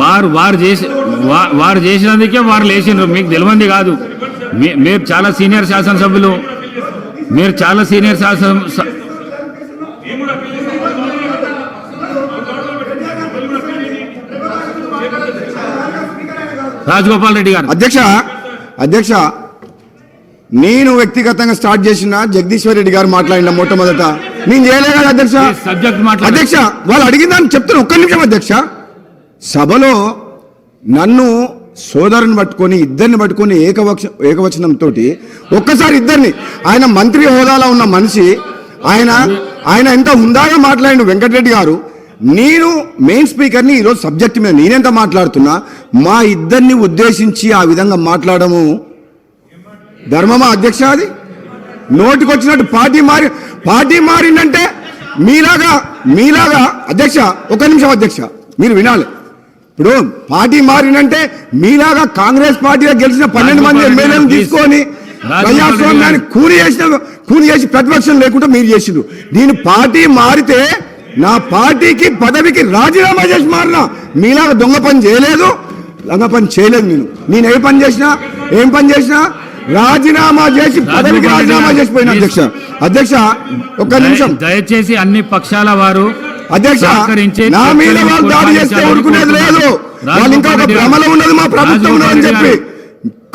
వారు వారు చేసి వారు చేసినందుకే వారు లేచిండ్రు. మీకు తెలియంది కాదు. మీరు చాలా సీనియర్ శాసనసభ్యులు. మీరు చాలా సీనియర్ శాసన రాజగోపాల్ రెడ్డి గారు. అధ్యక్ష అధ్యక్ష నేను వ్యక్తిగతంగా స్టార్ట్ చేసిన జగదీశ్వర్ రెడ్డి గారు మాట్లాడిన మొట్టమొదట నేను చేయలే కదా అధ్యక్ష. సబ్జెక్ట్ అధ్యక్ష వాళ్ళు అడిగిందని చెప్తాను ఒక్క నిమిషం అధ్యక్ష. సభలో నన్ను సోదరుని పట్టుకొని ఇద్దరిని పట్టుకొని ఏకవచ ఏకవచనంతో ఒక్కసారి ఇద్దరిని ఆయన మంత్రి హోదాలో ఉన్న మనిషి ఆయన ఆయన ఎంత హుందాగా మాట్లాడిన వెంకటరెడ్డి గారు. నేను మెయిన్ స్పీకర్ని ఈరోజు సబ్జెక్ట్ మీద నేనెంత మాట్లాడుతున్నా మా ఇద్దరిని ఉద్దేశించి ఆ విధంగా మాట్లాడము. ధర్మమా అధ్యక్ష అది? నోటికొచ్చినట్టు పార్టీ మారి పార్టీ మారిందంటే మీలాగా మీలాగా అధ్యక్ష ఒక నిమిషం అధ్యక్ష మీరు వినాలి. ఇప్పుడు పార్టీ మారిందంటే మీలాగా కాంగ్రెస్ పార్టీలో గెలిచిన పన్నెండు మంది రాజగోపాల్ రెడ్డి ఎమ్మెల్యేలు గారు, తీసుకొని ప్రజాస్వామ్యాన్ని కూలి చేసిన కూలి చేసి ప్రతిపక్షం లేకుండా మీరు చేసిండ్రు. దీని పార్టీ మారితే నా పార్టీకి పదవికి రాజీనామా చేసి మారినా మీలాగా దొంగ పని చేయలేదు. దొంగ పని చేయలేదు నేను. నేను ఏ పని చేసినా ఏం పని చేసినా రాజీనామా చేసి పదవికి రాజీనామా చేసిపోయిన. అధ్యక్ష అధ్యక్ష ఒక్క నిమిషం దయచేసి అన్ని పక్షాల వారు అధ్యక్ష సహకరించి నా మీద వాళ్ళు దాడి చేస్తే ఊరుకునేది లేదు. వాళ్ళు ఇంకా ఒక భ్రమలో. ఉన్నది మా రెడ్డి చెప్పి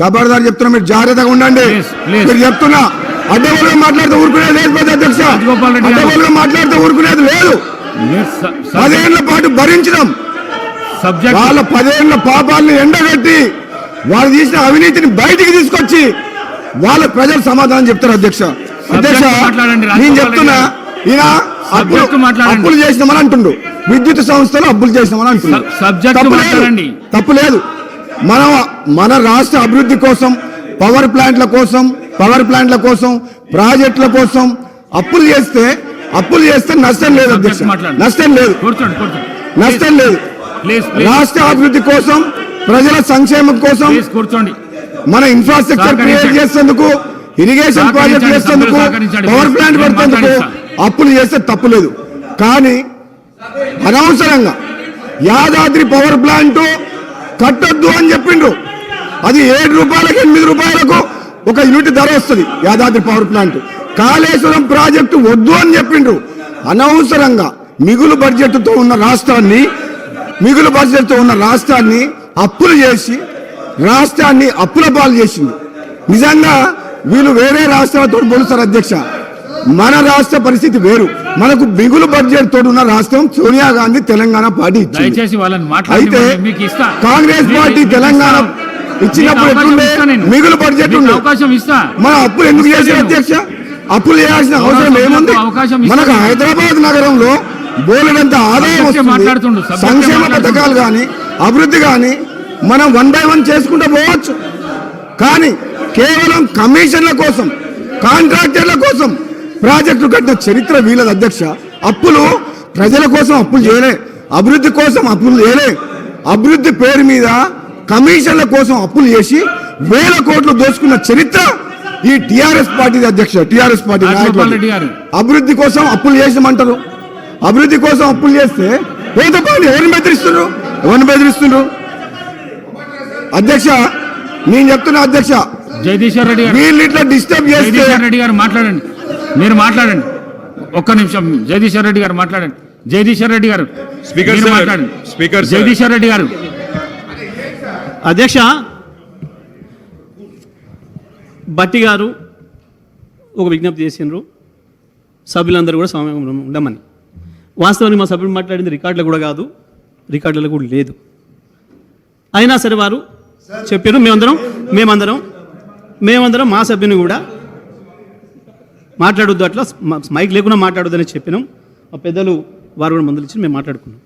కబర్దార్ చెప్తున్నా మీరు జాగ్రత్తగా ఉండండి Please, please. మీరు చెప్తున్నా అడ్డగోలుగా మాట్లాడితే ఊరుకునేది లేదు అధ్యక్ష. అడ్డగోలుగా మాట్లాడితే ఊరుకునేది లేదు పదేళ్ళ పాటు భరించడం వాళ్ళ పదేళ్ళ పాపాలను ఎండగట్టి వాళ్ళు చేసిన అవినీతిని బయటికి తీసుకొచ్చి వాళ్ళ ప్రజలు సమాధానం చెప్తారు అధ్యక్ష. అధ్యక్ష నేను చెప్తున్నా ఈయన అప్పులు చేసినామని అంటుండు. విద్యుత్ సంస్థలు అప్పులు చేసినామని అంటుండు. సబ్- సబ్జెక్టు తప్పు లేదు. మాట్లాడండి. తప్పు లేదు. మనం మన రాష్ట్ర అభివృద్ధి కోసం పవర్ ప్లాంట్ల కోసం పవర్ ప్లాంట్ల కోసం ప్రాజెక్టుల కోసం అప్పులు చేస్తే అప్పులు చేస్తే నష్టం లేదు అధ్యక్ష. నష్టం లేదు. నష్టం లేదు. రాష్ట్ర అభివృద్ధి కోసం ప్రజల సంక్షేమం కోసం కూర్చోండి మన ఇన్ఫ్రాస్ట్రక్చర్ క్రియేట్. చేసేందుకు ఇరిగేషన్ ప్రాజెక్ట్ చేసేందుకు. పవర్ ప్లాంట్ పెడుతుందుకు. అప్పులు చేస్తే తప్పులేదు కానీ అనవసరంగా యాదాద్రి పవర్ ప్లాంట్ కట్టొద్దు అని చెప్పిండ్రు అది ఏడు రూపాయలకు ఎనిమిది రూపాయలకు ఒక యూనిట్ ధర వస్తుంది Yadadri power plant Kaleshwaram project వద్దు అని చెప్పిండ్రు అనవసరంగా మిగులు బడ్జెట్తో ఉన్న రాష్ట్రాన్ని మిగులు బడ్జెట్తో ఉన్న రాష్ట్రాన్ని అప్పులు చేసి రాష్ట్రాన్ని అప్పుల పాలు చేసింది. నిజంగా వీళ్ళు వేరే రాష్ట్రాలతో పోలుస్తారు అధ్యక్ష. మన రాష్ట్ర పరిస్థితి వేరు. మనకు మిగులు బడ్జెట్ తోడు ఉన్న రాష్ట్రం సోనియా గాంధీ తెలంగాణ పార్టీ అయితే కాంగ్రెస్ పార్టీ తెలంగాణ. ఇచ్చినప్పుడు ఎట్లుండే. మిగులు బడ్జెట్ ఉండే. అవకాశం ఇస్తా. మన అప్పులు ఎందుకు చేసిన నేను. అధ్యక్ష? అప్పులు చేయాల్సిన అవసరం ఏముంది? మనకు. హైదరాబాద్ నగరంలో బోలెడంత ఆదాయం వస్తుంది. సంక్షేమ. పథకాలు కానీ అభివృద్ధి కానీ మనం వన్ బై వన్ చేసుకుంటూ పోవచ్చు. కానీ కేవలం కమిషన్ల కోసం కాంట్రాక్టర్ల కోసం ప్రాజెక్టు కట్టిన చరిత్ర వీళ్ళది అధ్యక్ష. అప్పులు ప్రజల కోసం అప్పులు చేయలే అభివృద్ధి కోసం అప్పులు చేయలే. అభివృద్ధి పేరు మీద కమిషన్ల కోసం అప్పులు చేసి వేల కోట్లు దోచుకున్న చరిత్ర ఈ టిఆర్ఎస్ పార్టీ అధ్యక్ష టిఆర్ఎస్ పార్టీ. అభివృద్ధి కోసం అప్పులు చేసామంటారు. అభివృద్ధి కోసం అప్పులు చేస్తే పేద పని ఎవరిని బెదిరిస్తున్నారు? ఎవరిని బెదిరిస్తున్నారు అధ్యక్ష నేను చెప్తున్నా అధ్యక్ష. జగదీశ్వర్ రెడ్డి గారు. వీళ్ళు ఇట్లా డిస్టర్బ్ చేస్తే జగదీశ్వర్ రెడ్డి గారు మాట్లాడండి. మీరు మాట్లాడండి. ఒక్క నిమిషం. జగదీశ్వర్ రెడ్డి గారు మాట్లాడండి. జగదీశ్వర్ రెడ్డి గారు స్పీకర్ మాట్లాడండి. స్పీకర్. జగదీశ్వర్ రెడ్డి గారు. అధ్యక్ష బట్టి గారు ఒక విజ్ఞప్తి చేసిండ్రు. సభ్యులందరూ కూడా సమయం ఉండమని. వాస్తవానికి మా సభ్యులు మాట్లాడింది రికార్డులో కూడా కాదు. రికార్డులలో కూడా లేదు. అయినా సరే వారు చెప్పారు మేమందరం మేమందరం మేమందరం మా సభ్యుని కూడా మాట్లాడొద్దు అట్లా మైక్ లేకుండా మాట్లాడొద్దని చెప్పినాం. మా పెద్దలు వారు కూడా మందులు ఇచ్చి మేము మాట్లాడుకున్నాం.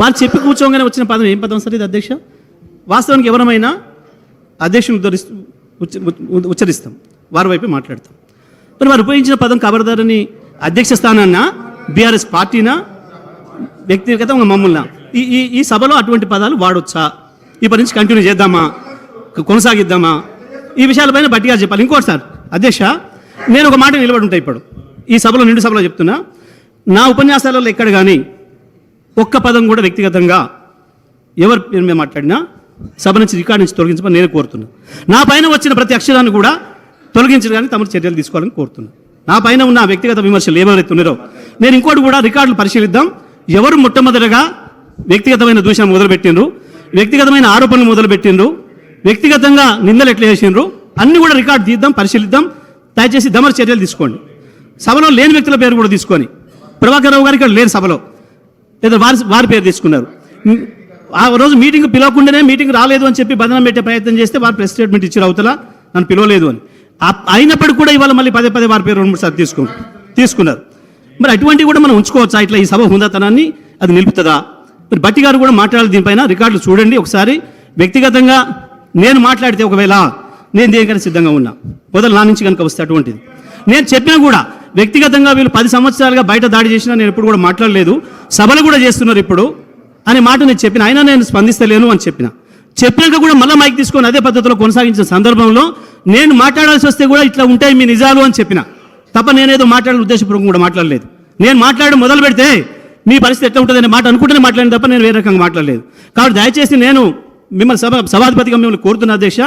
వారు చెప్పి కూర్చోగానే వచ్చిన పదం ఏం పదం సార్ ఇది అధ్యక్ష? వాస్తవానికి ఎవరమైనా అధ్యక్షుని ఉద్ధరిస్తూ ఉచ్చరిస్తాం. వారి వైపు మాట్లాడతాం. మరి వారు ఉపయోగించిన పదం ఖబర్దారని అధ్యక్ష స్థానాన్న బీఆర్ఎస్ పార్టీనా? వ్యక్తిగతంగా మమ్మల్ని? ఈ ఈ ఈ సభలో అటువంటి పదాలు వాడొచ్చా? ఈ నుంచి కంటిన్యూ చేద్దామా? కొనసాగిద్దామా? ఈ విషయాలపైన బట్టిగా చెప్పాలి. ఇంకోటి సార్ అధ్యక్ష నేను ఒక మాట నిలబడి ఉంటా ఇప్పుడు. ఈ సభలో నిండు సభలో చెప్తున్నా. నా ఉపన్యాసాలలో ఎక్కడ కానీ ఒక్క పదం కూడా వ్యక్తిగతంగా ఎవరి పేరు మీద మాట్లాడినా సభ నుంచి రికార్డు నుంచి తొలగించమని నేను కోరుతున్నా. నా పైన వచ్చిన ప్రతి అక్షరాన్ని కూడా తొలగించడానికి తమరు చర్యలు తీసుకోవాలని కోరుతున్నా. నా పైన ఉన్న వ్యక్తిగత విమర్శలు ఏమైతే ఉన్నారో నేను ఇంకోటి కూడా రికార్డులు పరిశీలిద్దాం. ఎవరు మొట్టమొదటగా వ్యక్తిగతమైన దూషణ మొదలుపెట్టిండ్రు. వ్యక్తిగతమైన ఆరోపణలు మొదలుపెట్టిండ్రు. వ్యక్తిగతంగా నిందలు ఎట్లా చేసిండ్రు. అన్ని కూడా రికార్డు తీద్దాం పరిశీలిద్దాం. దయచేసి దమర చర్యలు తీసుకోండి. సభలో లేని వ్యక్తుల పేరు కూడా తీసుకొని. ప్రభాకర్ రావు గారు ఇక్కడ లేని సభలో. లేదా వారి వారి పేరు తీసుకున్నారు. ఆ రోజు మీటింగ్ పిలవకుండానే మీటింగ్ రాలేదు అని చెప్పి బదనం పెట్టే ప్రయత్నం చేస్తే వారు ప్రెస్ స్టేట్మెంట్ ఇచ్చారు అవతల. నన్ను పిలవలేదు అని. అయినప్పటికీ కూడా ఇవాళ మళ్ళీ పదే పదే వారి పేరు రెండు మూడు సార్లు తీసుకు తీసుకున్నారు. మరి అటువంటివి కూడా మనం ఉంచుకోవచ్చా? ఇట్లా ఈ సభ హుందాతనాన్ని అది నిలుపుతుందా? మరి బట్టి గారు కూడా మాట్లాడాలి దీనిపైన. రికార్డులు చూడండి ఒకసారి. వ్యక్తిగతంగా నేను మాట్లాడితే ఒకవేళ నేను దేనికైనా సిద్ధంగా ఉన్నా. మొదలు నా నుంచి కనుక వస్తే అటువంటిది. నేను చెప్పినా కూడా వ్యక్తిగతంగా వీళ్ళు పది సంవత్సరాలుగా బయట దాడి చేసినా నేను ఎప్పుడు కూడా మాట్లాడలేదు. సభలు కూడా చేస్తున్నారు ఇప్పుడు. అనే మాట నేను చెప్పిన. అయినా నేను స్పందిస్తలేను అని చెప్పిన. చెప్పినాక కూడా మళ్ళీ మైక్ తీసుకొని అదే పద్ధతిలో కొనసాగించిన సందర్భంలో నేను మాట్లాడాల్సి వస్తే కూడా ఇట్లా ఉంటాయి మీ నిజాలు అని చెప్పిన. తప్ప నేనేదో మాట్లాడే ఉద్దేశపూర్వకం కూడా మాట్లాడలేదు. నేను మాట్లాడడం మొదలు పెడితే మీ పరిస్థితి ఎట్లా ఉంటుందనే మాట అనుకుంటేనే మాట్లాడిన తప్ప నేను వేరే రకంగా మాట్లాడలేదు. కాబట్టి దయచేసి నేను మిమ్మల్ని సభ సభాధిపతిగా మిమ్మల్ని కోరుతున్న అధ్యక్ష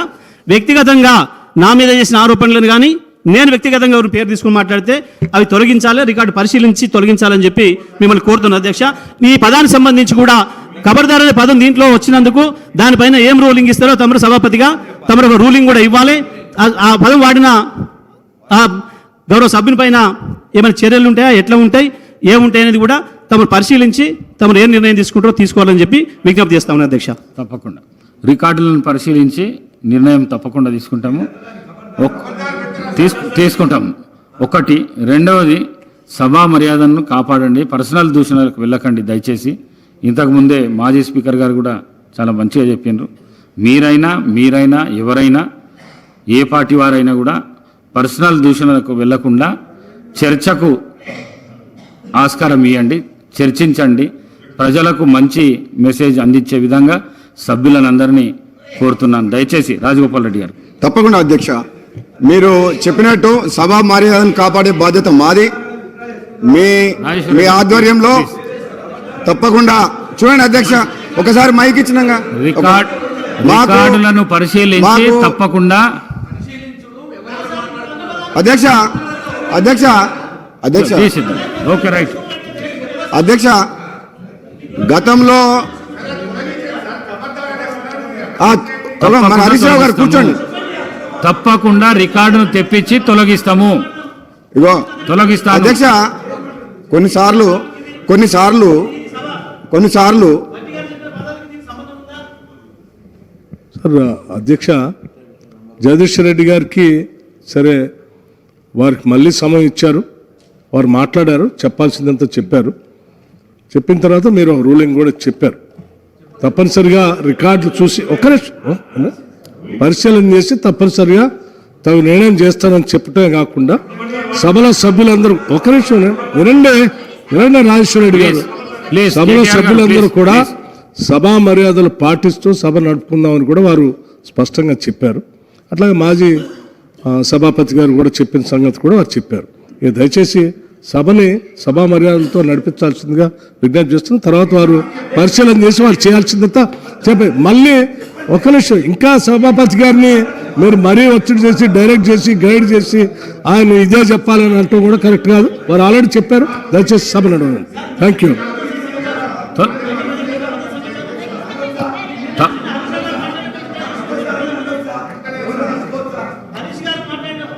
వ్యక్తిగతంగా నా మీద చేసిన ఆరోపణలను కానీ నేను వ్యక్తిగతంగా ఎవరు పేరు తీసుకుని మాట్లాడితే అవి తొలగించాలి రికార్డు పరిశీలించి తొలగించాలని చెప్పి మిమ్మల్ని కోరుతున్న అధ్యక్ష. ఈ పదానికి సంబంధించి కూడా ఖబర్దార్ అనే పదం దీంట్లో వచ్చినందుకు దానిపైన ఏం రూలింగ్ ఇస్తారో తమరు సభాపతిగా తమరు ఒక రూలింగ్ కూడా ఇవ్వాలి. ఆ- పదం వాడిన ఆ గౌరవ సభ్యుని పైన ఏమైనా చర్యలు ఉంటాయా? ఎట్లా ఉంటాయి? ఏముంటాయి అనేది కూడా తమను పరిశీలించి తమను ఏం నిర్ణయం తీసుకుంటారో తీసుకోవాలని చెప్పి విజ్ఞప్తి చేస్తా అధ్యక్ష. తప్పకుండా. రికార్డులను పరిశీలించి నిర్ణయం తప్పకుండా తీసుకుంటాము. తీసుకుంటాము. ఒకటి రెండవది సభా మర్యాదలను కాపాడండి. పర్సనల్ దూషణలకు వెళ్ళకండి దయచేసి. ఇంతకుముందే మాజీ స్పీకర్ గారు కూడా చాలా మంచిగా చెప్పిండ్రు మీరైనా మీరైనా ఎవరైనా ఏ పార్టీ వారైనా కూడా పర్సనల్ దూషణలకు వెళ్ళకుండా చర్చకు ఆస్కారం ఇవ్వండి. చర్చించండి. ప్రజలకు మంచి మెసేజ్ అందించే విధంగా సభ్యులనందరినీ కోరుతున్నాను. దయచేసి రాజగోపాల్ రెడ్డి గారు. తప్పకుండా అధ్యక్ష. మీరు చెప్పినట్టు సభా మర్యాదను కాపాడే బాధ్యత మాది. మీ మీ ఆధ్వర్యంలో తప్పకుండా. చూడండి అధ్యక్ష ఒకసారి మైక్ రికార్డులను పరిశీలించి మాకు- తప్పకుండా అధ్యక్ష అధ్యక్ష అధ్యక్ష. Okay right. అధ్యక్ష గతంలో మన హరీష్ రావు గారు కూర్చోండి. తప్పకుండా రికార్డును తెప్పించి తొలగిస్తాము. ఇగో తొలగిస్తాను. అధ్యక్ష కొన్నిసార్లు కొన్నిసార్లు కొన్నిసార్లు సార్ అధ్యక్ష జగదీష్ రెడ్డి గారికి సరే వారికి మళ్ళీ సమయం ఇచ్చారు. వారు మాట్లాడారు చెప్పాల్సిందంతా చెప్పారు. చెప్పిన తర్వాత మీరు ఒక రూలింగ్ కూడా చెప్పారు. తప్పనిసరిగా రికార్డులు చూసి అన్న. పరిశీలన చేసి తప్పనిసరిగా తగు నిర్ణయం చేస్తానని చెప్పటమే కాకుండా సభలో సభ్యులందరూ ఒక నిమిషం వినండి వినండి రాజేశ్వర రెడ్డి గారు. సభలో సభ్యులందరూ కూడా. సభా మర్యాదలు పాటిస్తూ సభ నడుపుకుందామని కూడా వారు స్పష్టంగా చెప్పారు. అట్లాగే మాజీ సభాపతి గారు కూడా చెప్పిన సంగతి కూడా వారు చెప్పారు. దయచేసి సభని సభా మర్యాదలతో నడిపించాల్సిందిగా విజ్ఞప్తి చేస్తుంది. తర్వాత వారు పరిశీలన చేసి వారు చేయాల్సిందంతా చెప్పే మళ్ళీ ఒక నిమిషం ఇంకా సభాపతి గారిని మీరు మరీ ఒత్తిడి చేసి డైరెక్ట్ చేసి గైడ్ చేసి ఆయన ఇదే చెప్పాలని అంటూ కూడా కరెక్ట్ కాదు. వారు ఆల్రెడీ చెప్పారు. దయచేసి సభ నడవండి. Thank you